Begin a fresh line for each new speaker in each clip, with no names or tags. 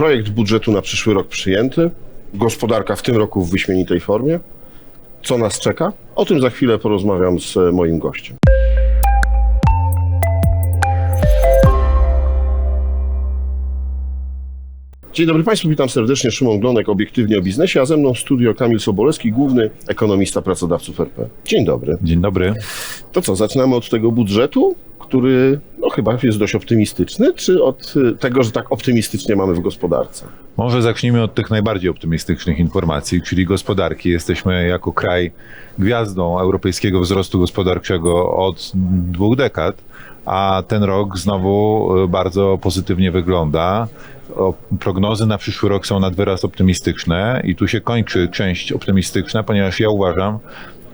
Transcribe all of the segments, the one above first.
Projekt budżetu na przyszły rok przyjęty. Gospodarka w tym roku w wyśmienitej formie. Co nas czeka? O tym za chwilę porozmawiam z moim gościem. Dzień dobry Państwu, witam serdecznie. Szymon Glonek, obiektywnie o biznesie, a ze mną w studio Kamil Sobolewski, główny ekonomista pracodawców RP. Dzień dobry.
Dzień dobry.
To co, zaczynamy od tego budżetu, który no, chyba jest dość optymistyczny, czy od y, tego, że tak optymistycznie mamy w gospodarce?
Może zacznijmy od tych najbardziej optymistycznych informacji, czyli gospodarki. Jesteśmy jako kraj gwiazdą europejskiego wzrostu gospodarczego od dwóch dekad, a ten rok znowu y, bardzo pozytywnie wygląda. Prognozy na przyszły rok są nad wyraz optymistyczne i tu się kończy część optymistyczna, ponieważ ja uważam,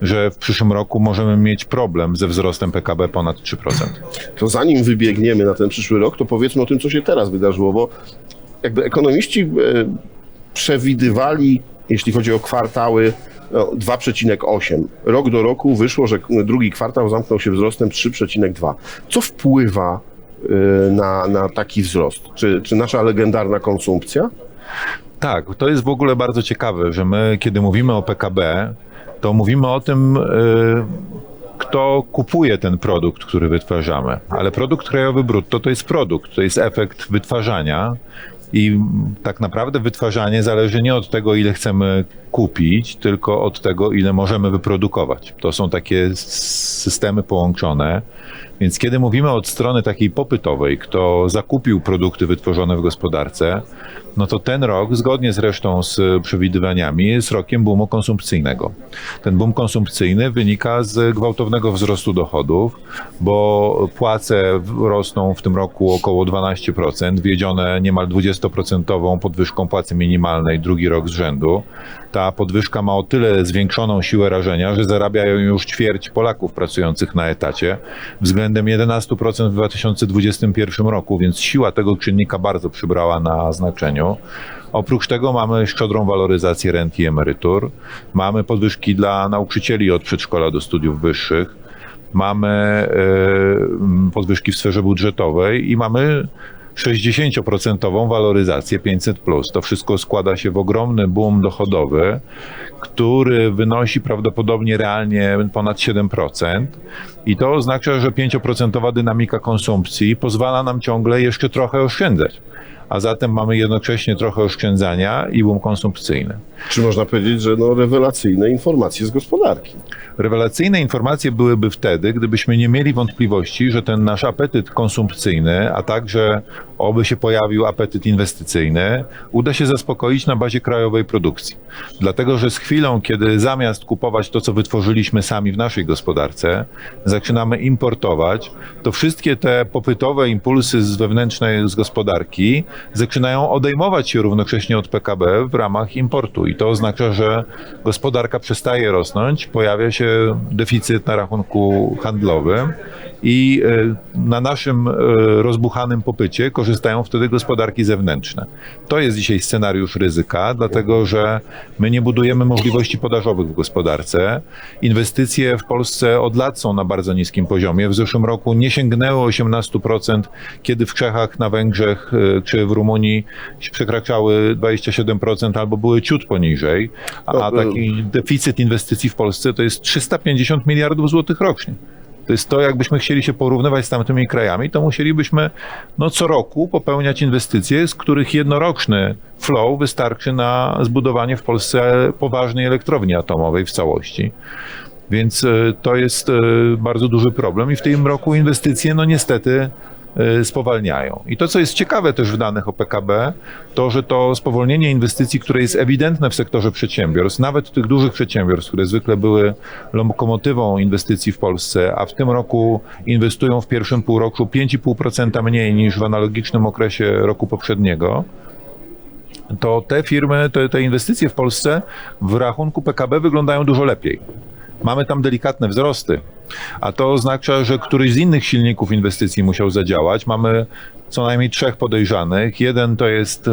że w przyszłym roku możemy mieć problem ze wzrostem PKB ponad 3%.
To zanim wybiegniemy na ten przyszły rok, to powiedzmy o tym, co się teraz wydarzyło, bo jakby ekonomiści e, przewidywali, jeśli chodzi o kwartały, no, 2,8. Rok do roku wyszło, że drugi kwartał zamknął się wzrostem 3,2. Co wpływa na, na taki wzrost? Czy, czy nasza legendarna konsumpcja?
Tak, to jest w ogóle bardzo ciekawe, że my, kiedy mówimy o PKB, to mówimy o tym, y, kto kupuje ten produkt, który wytwarzamy. Ale produkt krajowy brutto to jest produkt, to jest efekt wytwarzania. I tak naprawdę wytwarzanie zależy nie od tego, ile chcemy kupić, tylko od tego, ile możemy wyprodukować. To są takie systemy połączone. Więc kiedy mówimy od strony takiej popytowej, kto zakupił produkty wytworzone w gospodarce, no to ten rok, zgodnie zresztą z przewidywaniami, jest rokiem boomu konsumpcyjnego. Ten boom konsumpcyjny wynika z gwałtownego wzrostu dochodów, bo płace rosną w tym roku około 12%, wiedzione niemal 20% podwyżką płacy minimalnej drugi rok z rzędu. Ta podwyżka ma o tyle zwiększoną siłę rażenia, że zarabiają już ćwierć Polaków pracujących na etacie względem 11% w 2021 roku, więc siła tego czynnika bardzo przybrała na znaczeniu. Oprócz tego mamy szczodrą waloryzację rent i emerytur, mamy podwyżki dla nauczycieli od przedszkola do studiów wyższych, mamy e, podwyżki w sferze budżetowej i mamy 60% waloryzację 500. To wszystko składa się w ogromny boom dochodowy, który wynosi prawdopodobnie realnie ponad 7%. I to oznacza, że 5% dynamika konsumpcji pozwala nam ciągle jeszcze trochę oszczędzać. A zatem mamy jednocześnie trochę oszczędzania i boom konsumpcyjny.
Czy można powiedzieć, że no, rewelacyjne informacje z gospodarki?
Rewelacyjne informacje byłyby wtedy, gdybyśmy nie mieli wątpliwości, że ten nasz apetyt konsumpcyjny, a także oby się pojawił apetyt inwestycyjny, uda się zaspokoić na bazie krajowej produkcji. Dlatego, że z chwilą, kiedy zamiast kupować to, co wytworzyliśmy sami w naszej gospodarce, zaczynamy importować, to wszystkie te popytowe impulsy z wewnętrznej z gospodarki zaczynają odejmować się równocześnie od PKB w ramach importu. I to oznacza, że gospodarka przestaje rosnąć, pojawia się deficyt na rachunku handlowym i e, na naszym e, rozbuchanym popycie korzystają wtedy gospodarki zewnętrzne. To jest dzisiaj scenariusz ryzyka, dlatego że my nie budujemy możliwości podażowych w gospodarce. Inwestycje w Polsce od lat są na bardzo niskim poziomie. W zeszłym roku nie sięgnęły 18%, kiedy w Czechach, na Węgrzech e, czy w Rumunii przekraczały 27% albo były ciut poniżej, a taki deficyt inwestycji w Polsce to jest 350 miliardów złotych rocznie. To jest to, jakbyśmy chcieli się porównywać z tamtymi krajami, to musielibyśmy no, co roku popełniać inwestycje, z których jednoroczny flow wystarczy na zbudowanie w Polsce poważnej elektrowni atomowej w całości. Więc e, to jest e, bardzo duży problem i w tym roku inwestycje, no niestety, spowalniają. I to, co jest ciekawe też w danych o PKB, to, że to spowolnienie inwestycji, które jest ewidentne w sektorze przedsiębiorstw, nawet tych dużych przedsiębiorstw, które zwykle były lokomotywą inwestycji w Polsce, a w tym roku inwestują w pierwszym półroczu 5,5% mniej niż w analogicznym okresie roku poprzedniego, to te firmy, te, te inwestycje w Polsce w rachunku PKB wyglądają dużo lepiej. Mamy tam delikatne wzrosty, a to oznacza, że któryś z innych silników inwestycji musiał zadziałać. Mamy co najmniej trzech podejrzanych. Jeden to jest e,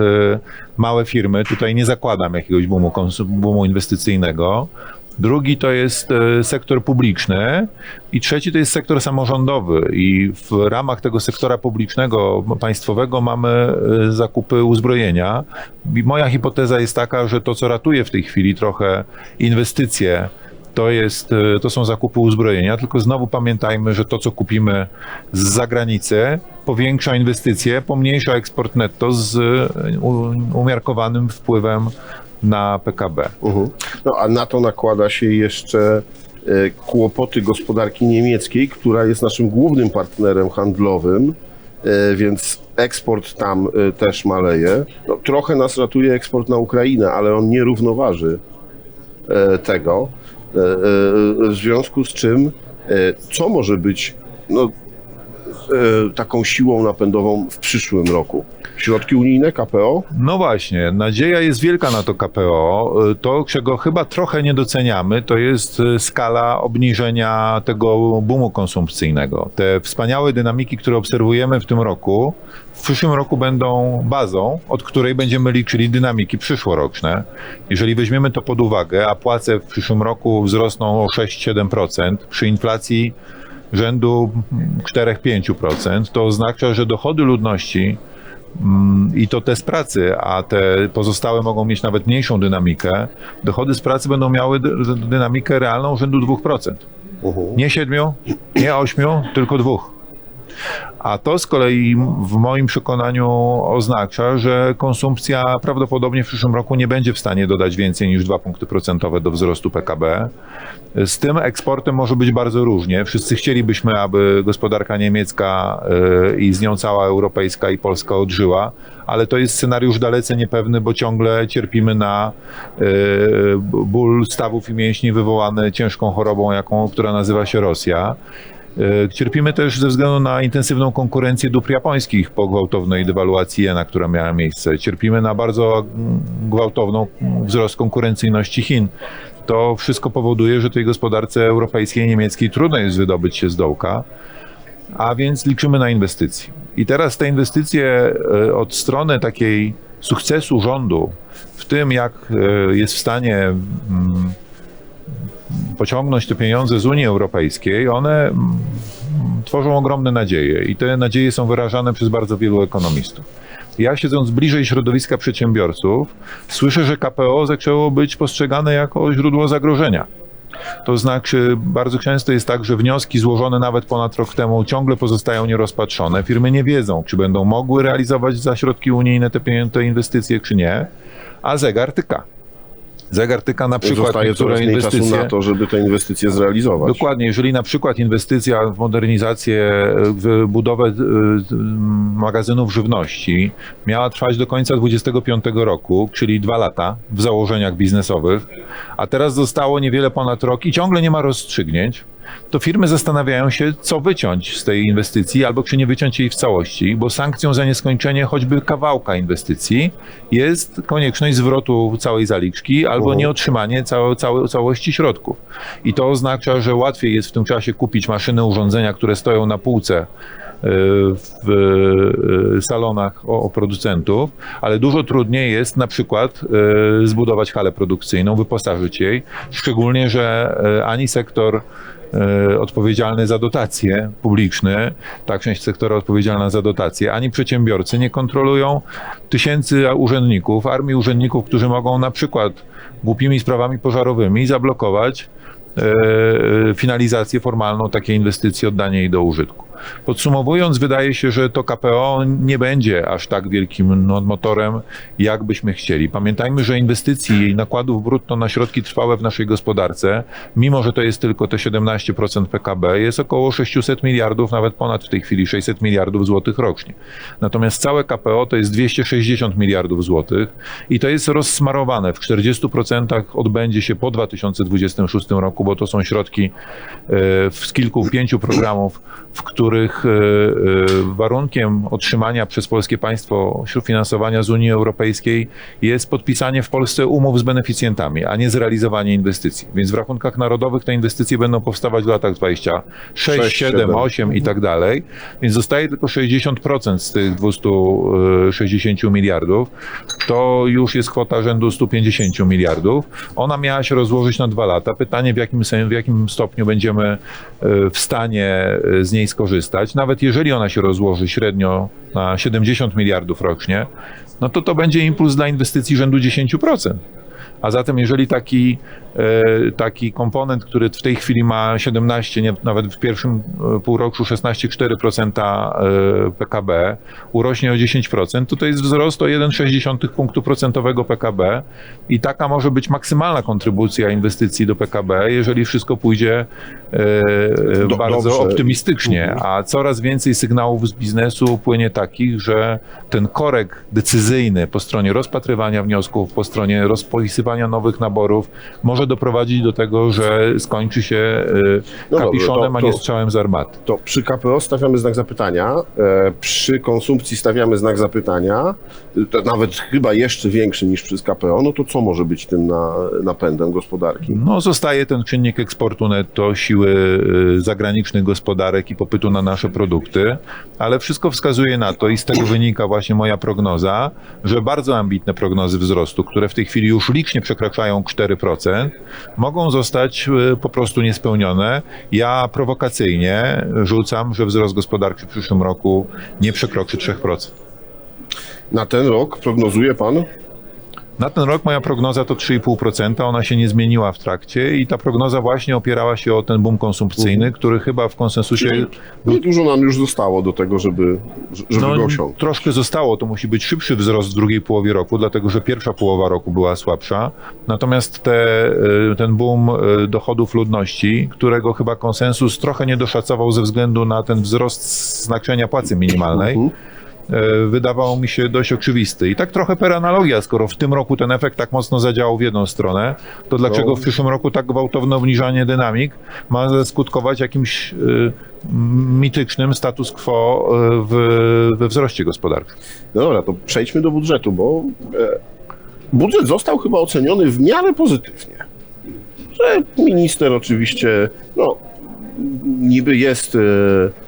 małe firmy, tutaj nie zakładam jakiegoś boomu, boomu inwestycyjnego, drugi to jest e, sektor publiczny i trzeci to jest sektor samorządowy. I w ramach tego sektora publicznego, państwowego mamy e, zakupy uzbrojenia. I moja hipoteza jest taka, że to, co ratuje w tej chwili trochę inwestycje, to, jest, e, to są zakupy uzbrojenia, tylko znowu pamiętajmy, że to, co kupimy z zagranicy, powiększa inwestycje, pomniejsza eksport netto z e, umiarkowanym wpływem na PKB.
Mhm. No a na to nakłada się jeszcze e, kłopoty gospodarki niemieckiej, która jest naszym głównym partnerem handlowym, więc eksport tam też maleje. No, trochę nas ratuje eksport na Ukrainę, ale on nie równoważy tego. E, e, W związku z czym, e, co może być no, taką siłą napędową w przyszłym roku? Środki unijne, KPO?
No właśnie, nadzieja jest wielka na to KPO. To, czego chyba trochę nie doceniamy, to jest e, skala obniżenia tego boomu konsumpcyjnego. Te wspaniałe dynamiki, które obserwujemy w tym roku, w przyszłym roku będą bazą, od której będziemy liczyli dynamiki przyszłoroczne. Jeżeli weźmiemy to pod uwagę, a płace w przyszłym roku wzrosną o 6-7%, przy inflacji rzędu 4-5%, to oznacza, że dochody ludności Mm, i to te z pracy, a te pozostałe mogą mieć nawet mniejszą dynamikę, dochody z pracy będą miały dy- dynamikę realną rzędu 2%.
Mhm.
Nie 7, nie 8, tylko 2. A to z kolei w moim przekonaniu oznacza, że konsumpcja prawdopodobnie w przyszłym roku nie będzie w stanie dodać więcej niż 2 punkty procentowe do wzrostu PKB. Z tym eksportem może być bardzo różnie. Wszyscy chcielibyśmy, aby gospodarka niemiecka y, i z nią cała europejska i Polska odżyła, ale to jest scenariusz dalece niepewny, bo ciągle cierpimy na y, ból stawów i mięśni wywołany ciężką chorobą, jaką, która nazywa się Rosja. E, Cierpimy też ze względu na intensywną konkurencję dóbr japońskich po gwałtownej dewaluacji jena, która miała miejsce. Cierpimy na bardzo mm, gwałtowną mm, wzrost konkurencyjności Chin. To wszystko powoduje, że tej gospodarce europejskiej niemieckiej trudno jest wydobyć się z dołka, a więc liczymy na inwestycje. I teraz te inwestycje e, od strony takiej sukcesu rządu w tym, jak e, jest w stanie mm, pociągnąć te pieniądze z Unii Europejskiej, one mm, tworzą ogromne nadzieje i te nadzieje są wyrażane przez bardzo wielu ekonomistów. Ja siedząc bliżej środowiska przedsiębiorców, słyszę, że KPO zaczęło być postrzegane jako źródło zagrożenia. To znaczy, bardzo często jest tak, że wnioski złożone nawet ponad rok temu ciągle pozostają nierozpatrzone. Firmy nie wiedzą, czy będą mogły realizować za środki unijne te, te inwestycje, czy nie, a zegar tyka. Zegar tyka na przykład
Zostaje coraz
niektóre
mniej czasu
inwestycje.
na to, żeby te inwestycje zrealizować.
Dokładnie, jeżeli na przykład inwestycja w modernizację, w budowę y, y, magazynów żywności miała trwać do końca 2025 roku, czyli dwa lata w założeniach biznesowych, a teraz zostało niewiele ponad rok i ciągle nie ma rozstrzygnięć, to firmy zastanawiają się, co wyciąć z tej inwestycji, albo czy nie wyciąć jej w całości, bo sankcją za nieskończenie choćby kawałka inwestycji jest konieczność zwrotu całej zaliczki albo
Mhm.
nieotrzymanie całe, całe, całości środków. I to oznacza, że łatwiej jest w tym czasie kupić maszyny, urządzenia, które stoją na półce y, w y, salonach o, o producentów, ale dużo trudniej jest na przykład y, zbudować halę produkcyjną, wyposażyć jej, szczególnie, że ani sektor odpowiedzialny za dotacje publiczne, ta część sektora odpowiedzialna za dotacje, ani przedsiębiorcy nie kontrolują tysięcy urzędników, armii urzędników, którzy mogą na przykład głupimi sprawami pożarowymi zablokować e, finalizację formalną takiej inwestycji, oddanie jej do użytku. Podsumowując, wydaje się, że to KPO nie będzie aż tak wielkim motorem, jak byśmy chcieli. Pamiętajmy, że inwestycji i nakładów brutto na środki trwałe w naszej gospodarce, mimo że to jest tylko te 17% PKB, jest około 600 miliardów, nawet ponad w tej chwili 600 miliardów złotych rocznie. Natomiast całe KPO to jest 260 miliardów złotych i to jest rozsmarowane. W 40% odbędzie się po 2026 roku, bo to są środki e, z kilku, pięciu programów, w których których e, e, warunkiem otrzymania przez polskie państwo śródfinansowania z Unii Europejskiej jest podpisanie w Polsce umów z beneficjentami, a nie zrealizowanie inwestycji. Więc w rachunkach narodowych te inwestycje będą powstawać w latach 26,
Sześć,
7,
siedem.
8 i tak dalej. Więc zostaje tylko 60% z tych 260 miliardów. To już jest kwota rzędu 150 miliardów. Ona miała się rozłożyć na dwa lata. Pytanie, w jakim, w jakim stopniu będziemy e, w stanie e, z niej skorzystać. Nawet jeżeli ona się rozłoży średnio na 70 miliardów rocznie, no to to będzie impuls dla inwestycji rzędu 10%. A zatem, jeżeli taki, e, taki komponent, który w tej chwili ma 17, nie, nawet w pierwszym e, półroczu 16,4% e, PKB, urośnie o 10%, to to jest wzrost o 1,6 punktu procentowego PKB i taka może być maksymalna kontrybucja inwestycji do PKB, jeżeli wszystko pójdzie e,
Do-
bardzo
dobrze.
optymistycznie, a coraz więcej sygnałów z biznesu płynie takich, że ten korek decyzyjny po stronie rozpatrywania wniosków, po stronie nowych naborów może doprowadzić do tego, że skończy się e,
No
kapiszonem,
to-
a nie strzałem z armaty.
To przy KPO stawiamy znak zapytania, e, przy konsumpcji stawiamy znak zapytania, e, nawet chyba jeszcze większy niż przy KPO, no to co może być tym na, napędem gospodarki?
No, zostaje ten czynnik eksportu netto, siły y, zagranicznych gospodarek i popytu na nasze produkty, ale wszystko wskazuje na to i z tego wynika właśnie moja prognoza, że bardzo ambitne prognozy wzrostu, które w tej chwili już licznie przekraczają 4%, mogą zostać y, po prostu niespełnione. Ja prowokacyjnie rzucam, że wzrost gospodarczy w przyszłym roku nie przekroczy 3%.
Na ten rok prognozuje pan?
Na ten rok moja prognoza to 3,5%, ona się nie zmieniła w trakcie i ta prognoza właśnie opierała się o ten boom konsumpcyjny, który chyba w konsensusie
Czyli niedużo nam już zostało do tego, żeby, żeby
no,
go osiągnąć.
troszkę zostało, to musi być szybszy wzrost w drugiej połowie roku, dlatego że pierwsza połowa roku była słabsza. Natomiast te, y, ten boom y, dochodów ludności, którego chyba konsensus trochę nie doszacował ze względu na ten wzrost znaczenia płacy minimalnej, E, wydawał mi się dość oczywisty. I tak trochę per analogia, skoro w tym roku ten efekt tak mocno zadziałał w jedną stronę, to dlaczego
No.
w przyszłym roku tak gwałtowne obniżanie dynamik ma skutkować jakimś y, mitycznym status quo y, w, we wzroście gospodarczym?
No dobra, to przejdźmy do budżetu, bo e, budżet został chyba oceniony w miarę pozytywnie. Że minister oczywiście, no, niby jest e, e,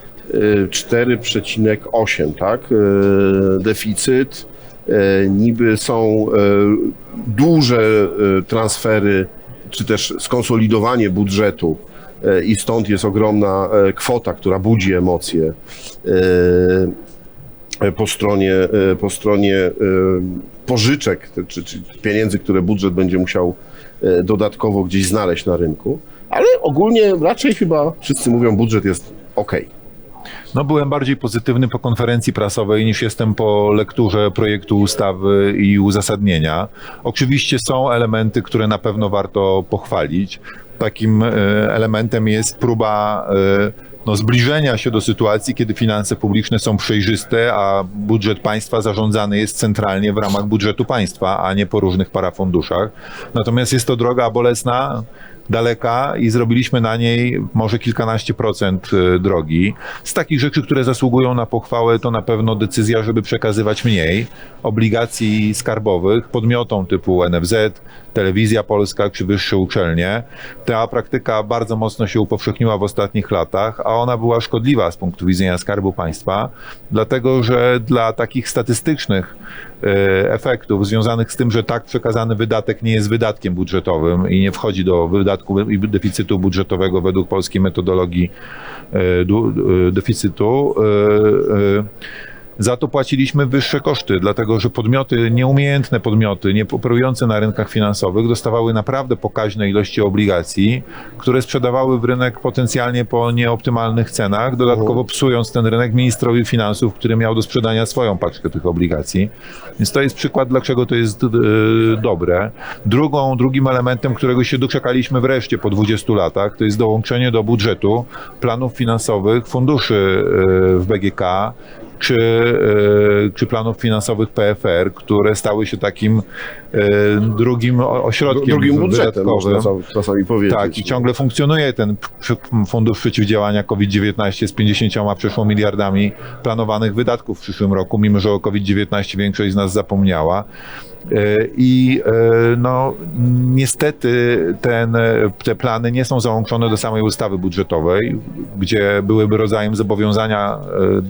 4,8, tak, e, deficyt, e, niby są e, duże transfery, czy też skonsolidowanie budżetu i stąd jest ogromna kwota, która budzi emocje. Po stronie, po stronie pożyczek, czy, czy pieniędzy, które budżet będzie musiał dodatkowo gdzieś znaleźć na rynku. Ale ogólnie raczej chyba wszyscy mówią, budżet jest ok.
No, byłem bardziej pozytywny po konferencji prasowej niż jestem po lekturze projektu ustawy i uzasadnienia. Oczywiście są elementy, które na pewno warto pochwalić. Takim e, elementem jest próba e, no, zbliżenia się do sytuacji, kiedy finanse publiczne są przejrzyste, a budżet państwa zarządzany jest centralnie w ramach budżetu państwa, a nie po różnych parafunduszach. Natomiast jest to droga bolesna, daleka i zrobiliśmy na niej może kilkanaście procent e, drogi. Z takich rzeczy, które zasługują na pochwałę, to na pewno decyzja, żeby przekazywać mniej obligacji skarbowych podmiotom typu NFZ, Telewizja Polska czy wyższe uczelnie. Ta praktyka bardzo mocno się upowszechniła w ostatnich latach, a ona była szkodliwa z punktu widzenia Skarbu Państwa, dlatego że dla takich statystycznych efektów związanych z tym, że tak przekazany wydatek nie jest wydatkiem budżetowym i nie wchodzi do wydatku i deficytu budżetowego według polskiej metodologii e, e, deficytu. Za to płaciliśmy wyższe koszty, dlatego że podmioty, nieumiejętne podmioty, nie operujące na rynkach finansowych, dostawały naprawdę pokaźne ilości obligacji, które sprzedawały w rynek potencjalnie po nieoptymalnych cenach, dodatkowo psując ten rynek ministrowi finansów, który miał do sprzedania swoją paczkę tych obligacji. Więc to jest przykład, dlaczego to jest e, dobre. Drugą, drugim elementem, którego się doczekaliśmy wreszcie po 20 latach, to jest dołączenie do budżetu planów finansowych funduszy e, w BGK, czy czy planów finansowych PFR, które stały się takim e, drugim ośrodkiem
Drugim budżetem,
wydatkowym.
czasami powiedzieć.
Tak, i ciągle funkcjonuje ten Fundusz Przeciwdziałania COVID-19 z 50 przeszło miliardami planowanych wydatków w przyszłym roku, mimo że o COVID-19 większość z nas zapomniała. E, I e, no, niestety ten, e, te plany nie są załączone do samej ustawy budżetowej, gdzie byłyby rodzajem zobowiązania,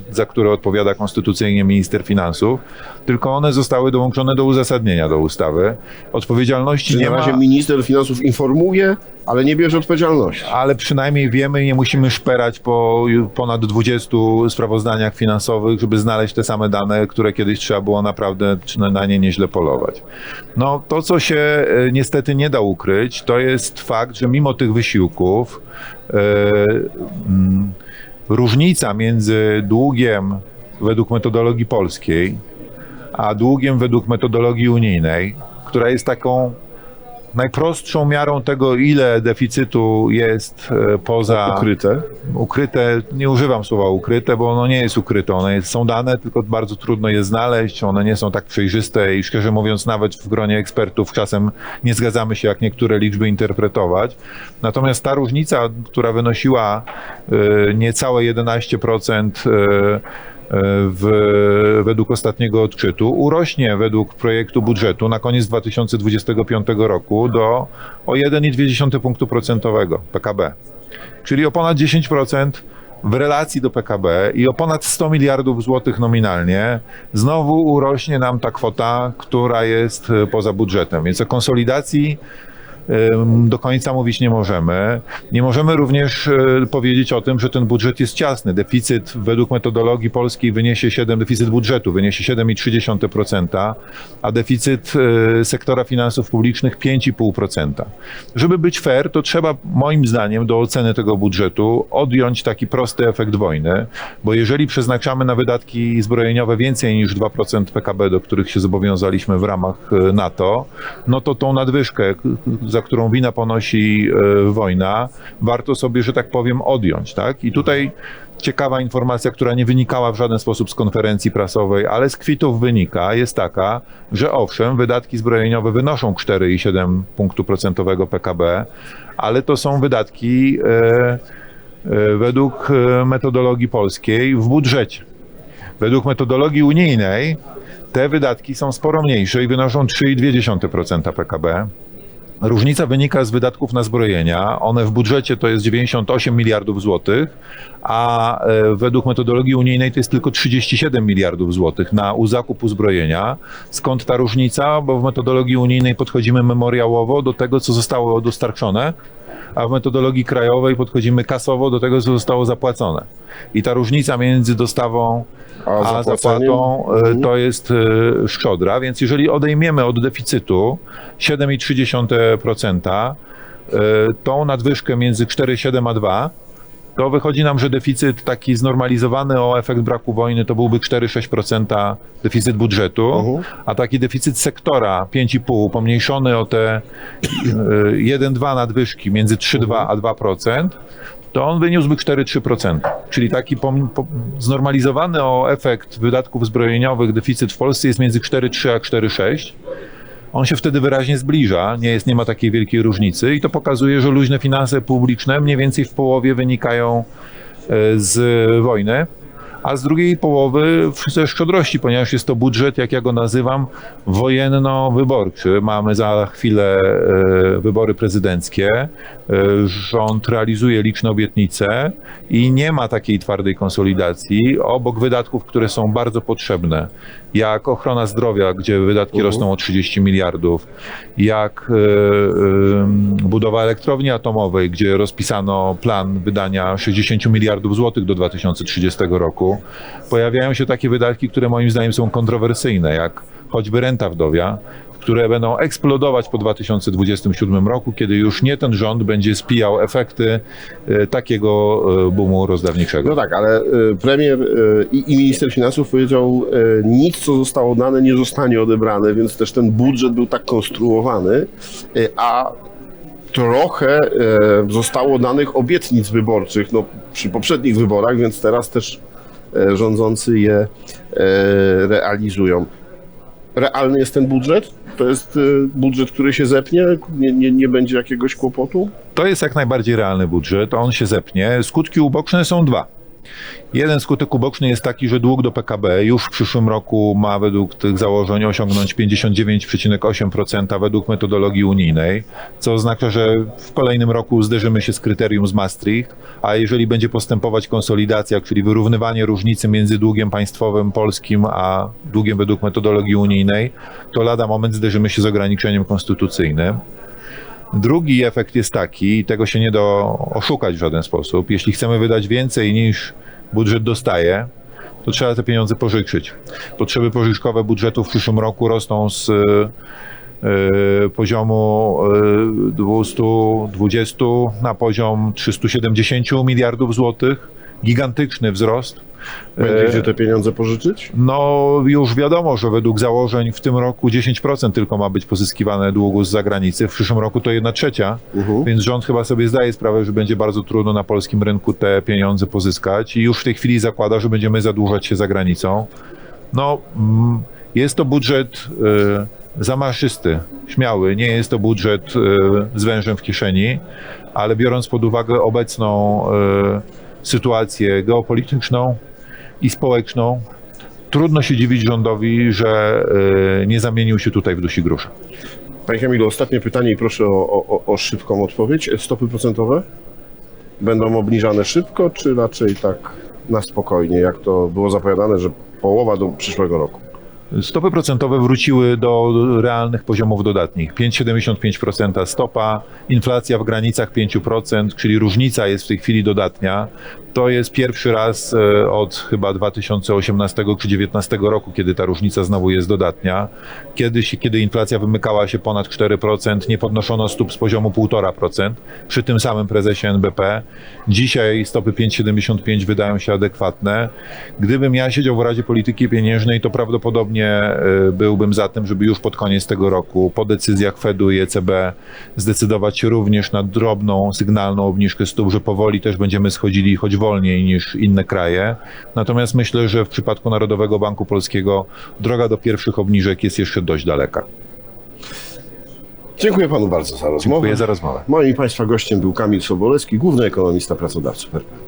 e, za które odpowiada konstytucyjnie minister finansów, tylko one zostały dołączone do uzasadnienia do ustawy. Odpowiedzialności
Czyli
nie
na razie
ma.
minister finansów informuje, ale nie bierze odpowiedzialności.
ale przynajmniej wiemy i nie musimy szperać po ponad 20 sprawozdaniach finansowych, żeby znaleźć te same dane, które kiedyś trzeba było naprawdę na nie nieźle polować. No to, co się e, niestety nie da ukryć, to jest fakt, że mimo tych wysiłków mm, różnica między długiem według metodologii polskiej, a długiem według metodologii unijnej, która jest taką najprostszą miarą tego, ile deficytu jest e, poza
Ukryte.
ukryte, nie używam słowa ukryte, bo ono nie jest ukryte, one są dane, tylko bardzo trudno je znaleźć, one nie są tak przejrzyste i szczerze mówiąc nawet w gronie ekspertów czasem nie zgadzamy się, jak niektóre liczby interpretować. Natomiast ta różnica, która wynosiła e, niecałe 11% e, w, według ostatniego odczytu urośnie według projektu budżetu na koniec 2025 roku do o 1,2 punktu procentowego PKB czyli o ponad 10% w relacji do PKB i o ponad 100 miliardów złotych nominalnie, znowu urośnie nam ta kwota, która jest poza budżetem. Więc o konsolidacji do końca mówić nie możemy. Nie możemy również e, powiedzieć o tym, że ten budżet jest ciasny. Deficyt według metodologii polskiej wyniesie 7, deficyt budżetu wyniesie 7,3%, a deficyt e, sektora finansów publicznych 5,5%. Żeby być fair, to trzeba moim zdaniem do oceny tego budżetu odjąć taki prosty efekt wojny, bo jeżeli przeznaczamy na wydatki zbrojeniowe więcej niż 2% PKB, do których się zobowiązaliśmy w ramach e, NATO, no to tą nadwyżkę, za którą wina ponosi e, wojna, warto sobie, że tak powiem, odjąć. Tak? I tutaj ciekawa informacja, która nie wynikała w żaden sposób z konferencji prasowej, ale z kwitów wynika, jest taka, że owszem, wydatki zbrojeniowe wynoszą 4,7 punktu procentowego PKB, ale to są wydatki e, e, według metodologii polskiej w budżecie. Według metodologii unijnej te wydatki są sporo mniejsze i wynoszą 3,2% PKB. Różnica wynika z wydatków na zbrojenia. One w budżecie to jest 98 miliardów złotych, a e, według metodologii unijnej to jest tylko 37 miliardów złotych na zakup uzbrojenia. Skąd ta różnica? Bo w metodologii unijnej podchodzimy memoriałowo do tego, co zostało dostarczone, a w metodologii krajowej podchodzimy kasowo do tego, co zostało zapłacone. I ta różnica między dostawą
A
a zapłatą e, to jest e, szczodra, więc jeżeli odejmiemy od deficytu 7,3%, e, tą nadwyżkę między 4,7 a 2, to wychodzi nam, że deficyt taki znormalizowany o efekt braku wojny to byłby 4-6% deficyt budżetu,
Mhm.
a taki deficyt sektora 5,5 pomniejszony o te e, 1-2 nadwyżki między 3,2 a 2%, to on wyniósłby 4-3%. Czyli taki pom- po- znormalizowany o efekt wydatków zbrojeniowych deficyt w Polsce jest między 4,3 a 4,6. On się wtedy wyraźnie zbliża, nie, jest, nie ma takiej wielkiej różnicy i to pokazuje, że luźne finanse publiczne mniej więcej w połowie wynikają e, z wojny, a z drugiej połowy ze szczodrości, ponieważ jest to budżet, jak ja go nazywam, wojenno-wyborczy. Mamy za chwilę e, wybory prezydenckie, e, rząd realizuje liczne obietnice i nie ma takiej twardej konsolidacji obok wydatków, które są bardzo potrzebne, jak ochrona zdrowia, gdzie wydatki rosną o 30 miliardów, jak e, e, budowa elektrowni atomowej, gdzie rozpisano plan wydania 60 miliardów złotych do 2030 roku. Pojawiają się takie wydatki, które moim zdaniem są kontrowersyjne, jak choćby renta wdowia, które będą eksplodować po 2027 roku, kiedy już nie ten rząd będzie spijał efekty e, takiego e, boomu rozdawniczego.
No tak, ale y, premier i, minister finansów powiedział, nic co zostało dane nie zostanie odebrane, więc też ten budżet był tak konstruowany, a trochę zostało danych obietnic wyborczych no, przy poprzednich wyborach, więc teraz też e, rządzący je e, realizują. Realny jest ten budżet? To jest e, budżet, który się zepnie? Nie, nie, nie będzie jakiegoś kłopotu?
To jest jak najbardziej realny budżet, on się zepnie. Skutki uboczne są dwa. Jeden skutek uboczny jest taki, że dług do PKB już w przyszłym roku ma według tych założeń osiągnąć 59,8% według metodologii unijnej, co oznacza, że w kolejnym roku zderzymy się z kryterium z Maastricht, a jeżeli będzie postępować konsolidacja, czyli wyrównywanie różnicy między długiem państwowym polskim a długiem według metodologii unijnej, to lada moment zderzymy się z ograniczeniem konstytucyjnym. Drugi efekt jest taki, i tego się nie da oszukać w żaden sposób. Jeśli chcemy wydać więcej niż budżet dostaje, to trzeba te pieniądze pożyczyć. Potrzeby pożyczkowe budżetu w przyszłym roku rosną z e, poziomu e, 220 na poziom 370 miliardów złotych. Gigantyczny wzrost.
Będzie
E,
gdzie te pieniądze pożyczyć?
no, już wiadomo, że według założeń w tym roku 10% tylko ma być pozyskiwane długu z zagranicy. W przyszłym roku to 1 trzecia,
Mhm.
więc rząd chyba sobie zdaje sprawę, że będzie bardzo trudno na polskim rynku te pieniądze pozyskać i już w tej chwili zakłada, że będziemy zadłużać się za granicą. No, mm, jest to budżet y, zamaszysty, śmiały. Nie jest to budżet y, z wężem w kieszeni, ale biorąc pod uwagę obecną y, sytuację geopolityczną i społeczną, trudno się dziwić rządowi, że y, nie zamienił się tutaj w dusi grusza.
Panie Kamilu, ostatnie pytanie i proszę o, o, o szybką odpowiedź. Stopy procentowe będą obniżane szybko, czy raczej tak na spokojnie, jak to było zapowiadane, że połowa do przyszłego roku?
Stopy procentowe wróciły do realnych poziomów dodatnich. 5,75% stopa, inflacja w granicach 5%, czyli różnica jest w tej chwili dodatnia. To jest pierwszy raz e, od chyba 2018 czy 2019 roku, kiedy ta różnica znowu jest dodatnia. Kiedyś, kiedy inflacja wymykała się ponad 4%, nie podnoszono stóp z poziomu 1,5% przy tym samym prezesie NBP. Dzisiaj stopy 5,75 wydają się adekwatne. Gdybym ja siedział w Radzie Polityki Pieniężnej, to prawdopodobnie e, byłbym za tym, żeby już pod koniec tego roku, po decyzjach Fedu i ECB, zdecydować się również na drobną, sygnalną obniżkę stóp, że powoli też będziemy schodzili choć wolniej niż inne kraje. Natomiast myślę, że w przypadku Narodowego Banku Polskiego droga do pierwszych obniżek jest jeszcze dość daleka.
Dziękuję panu bardzo za rozmowę.
Dziękuję za rozmowę.
Moim państwa gościem był Kamil Sobolewski, główny ekonomista pracodawców RP.